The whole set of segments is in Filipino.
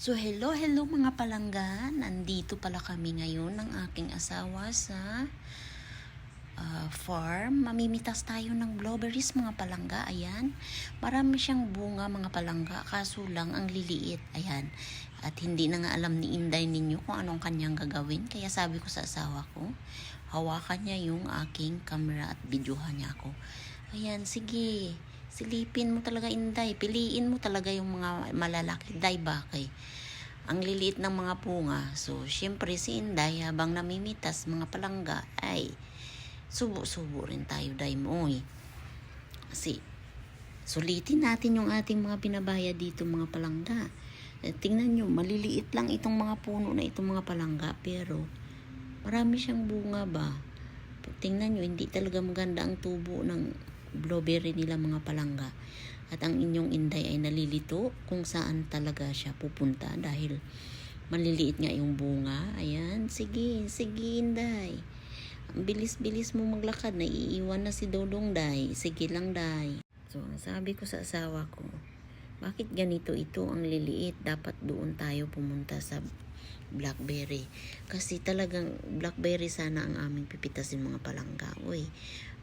So hello, hello mga palangga. Nandito pala kami ngayon ng aking asawa sa ah, farm. Mamimitas tayo ng blueberries mga palangga. Ayan. Marami siyang bunga mga palangga. Kaso lang ang liliit. Ayan. At hindi na nga alam ni Inday ninyo kung anong kanyang gagawin. Kaya sabi ko sa asawa ko, hawakan niya yung aking camera at videohan niya ako. Ayan, sige. Silipin mo talaga, Inday. Piliin mo talaga yung mga malalaki. Day bakay. Ang liliit ng mga bunga. So, syempre si Inday habang namimitas mga palangga ay subo-subo rin tayo, Day mo. eh. Kasi, sulitin natin yung ating mga binabayad dito mga palangga. Eh, tingnan nyo, maliliit lang itong mga puno na itong mga palangga. Pero, marami siyang bunga ba? Tingnan nyo, hindi talaga maganda ang tubo ng blueberry nila mga palangga. At ang inyong inday ay nalilito kung saan talaga siya pupunta dahil maliliit nga yung bunga. Ayan, sige, sige inday. Ang bilis-bilis mo maglakad, naiiwan na si Dodong Day. Sige lang, Day. So, ang sabi ko sa asawa ko, bakit ganito ito ang liliit? Dapat doon tayo pumunta sa blackberry. Kasi talagang blackberry sana ang aming pipitasin mga palangga. Uy,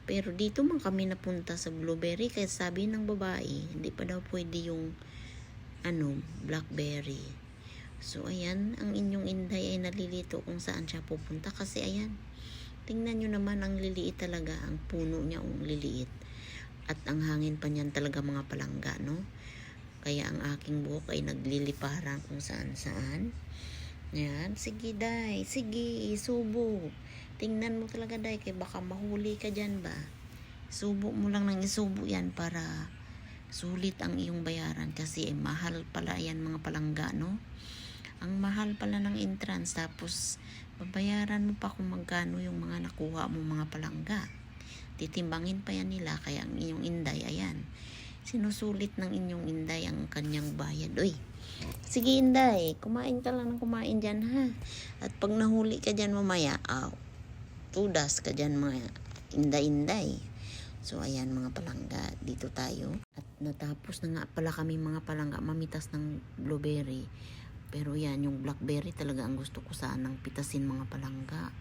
pero dito man kami napunta sa blueberry kaya sabi ng babae, hindi pa daw pwede yung ano, blackberry. So ayan, ang inyong inday ay nalilito kung saan siya pupunta kasi ayan, tingnan nyo naman ang liliit talaga, ang puno niya ang liliit. At ang hangin pa niyan talaga mga palangga, no? Kaya ang aking buhok ay nagliliparan kung saan saan. Yan, sige day, sige, isubo. Tingnan mo talaga day, kay baka mahuli ka dyan ba? Subo mo lang ng isubo yan para sulit ang iyong bayaran kasi eh, mahal pala yan mga palangga, no? Ang mahal pala ng entrance tapos babayaran mo pa kung magkano yung mga nakuha mo mga palangga. Titimbangin pa yan nila kaya ang inyong inday, ayan. Sinusulit ng inyong inday ang kanyang bayad. Uy, sige inday, kumain ka lang ng kumain dyan ha. At pag nahuli ka dyan mamaya, aw, tudas ka dyan mga inday-inday. So ayan mga palangga, dito tayo. At natapos na nga pala kami mga palangga mamitas ng blueberry. Pero yan, yung blackberry talaga ang gusto ko sanang pitasin mga palangga.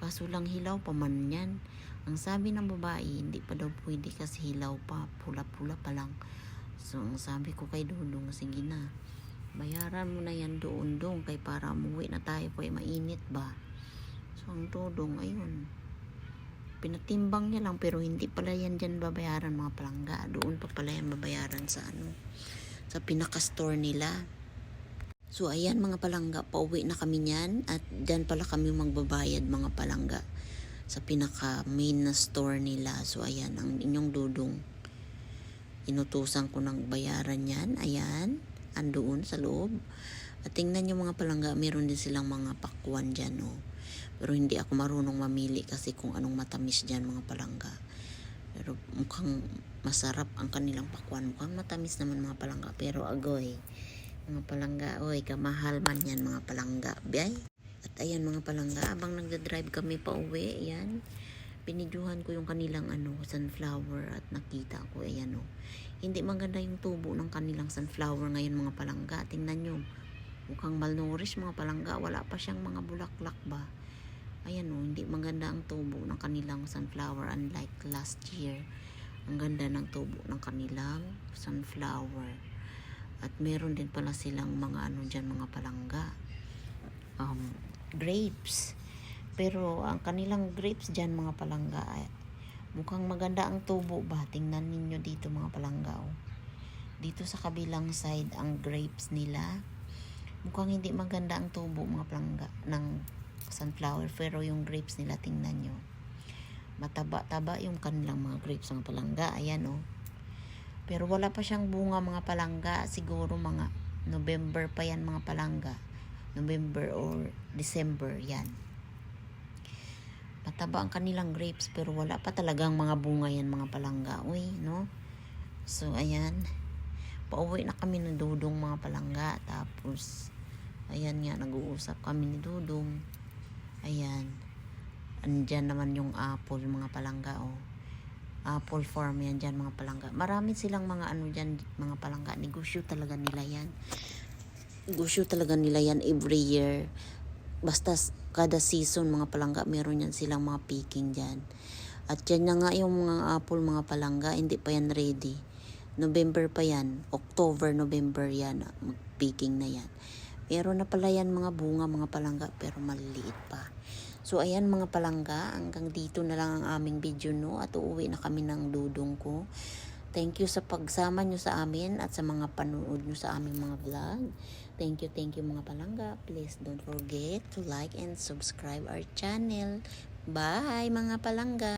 Kaso lang hilaw pa man yan. Ang sabi ng babae, hindi pa daw pwede kasi hilaw pa, pula-pula pa lang. So ang sabi ko kay Dudong, sige na, bayaran mo na yan doon dong kay para umuwi na tayo po mainit ba. So ang Dudong, ayun, pinatimbang niya lang pero hindi pala yan dyan babayaran mga palangga. Doon pa pala yan babayaran sa ano, sa pinaka-store nila. So ayan mga palangga, pauwi na kami niyan at dyan pala kami magbabayad mga palangga sa pinaka main na store nila. So ayan, ang inyong dudong inutusan ko ng bayaran yan. Ayan, andoon sa loob. At tingnan nyo mga palangga, meron din silang mga pakwan dyan. Oh. Pero hindi ako marunong mamili kasi kung anong matamis dyan mga palangga. Pero mukhang masarap ang kanilang pakwan. Mukhang matamis naman mga palangga. Pero agoy, mga palangga, oy, kamahal man yan mga palangga. Biyay. At ayan mga palangga, abang nagda-drive kami pa uwi, ayan. Pinidyuhan ko yung kanilang ano, sunflower at nakita ko, ayan o. Hindi maganda yung tubo ng kanilang sunflower ngayon mga palangga. Tingnan nyo, mukhang malnourished mga palangga. Wala pa siyang mga bulaklak ba. Ayan o, hindi maganda ang tubo ng kanilang sunflower unlike last year. Ang ganda ng tubo ng kanilang sunflower. At meron din pala silang mga ano dyan, mga palangga. Um, grapes. Pero ang kanilang grapes dyan, mga palangga, mukhang maganda ang tubo ba? Tingnan ninyo dito mga palangga. Oh. Dito sa kabilang side, ang grapes nila. Mukhang hindi maganda ang tubo mga palangga ng sunflower. Pero yung grapes nila, tingnan nyo. Mataba-taba yung kanilang mga grapes mga palangga. Ayan oh. Pero wala pa siyang bunga mga palangga. Siguro mga November pa yan mga palangga. November or December yan. Mataba ang kanilang grapes pero wala pa talagang mga bunga yan mga palangga. Uy, no? So, ayan. Pauwi na kami ng Dudong mga palangga. Tapos, ayan nga, nag-uusap kami ni Dudong. Ayan. Andyan naman yung apple mga palangga, oh apple farm yan dyan mga palangga. Marami silang mga ano dyan, mga palangga. Negosyo talaga nila yan. Gusyo talaga nila yan every year. Basta kada season mga palangga, meron yan silang mga picking dyan. At yan na nga yung mga apple, mga palangga, hindi pa yan ready. November pa yan. October, November yan. Mag-picking na yan. Meron na yan mga bunga, mga palangga, pero maliliit pa. So, ayan mga palangga, hanggang dito na lang ang aming video, no? At uuwi na kami ng dudong ko. Thank you sa pagsama nyo sa amin at sa mga panood nyo sa aming mga vlog. Thank you, thank you mga palangga. Please don't forget to like and subscribe our channel. Bye mga palangga!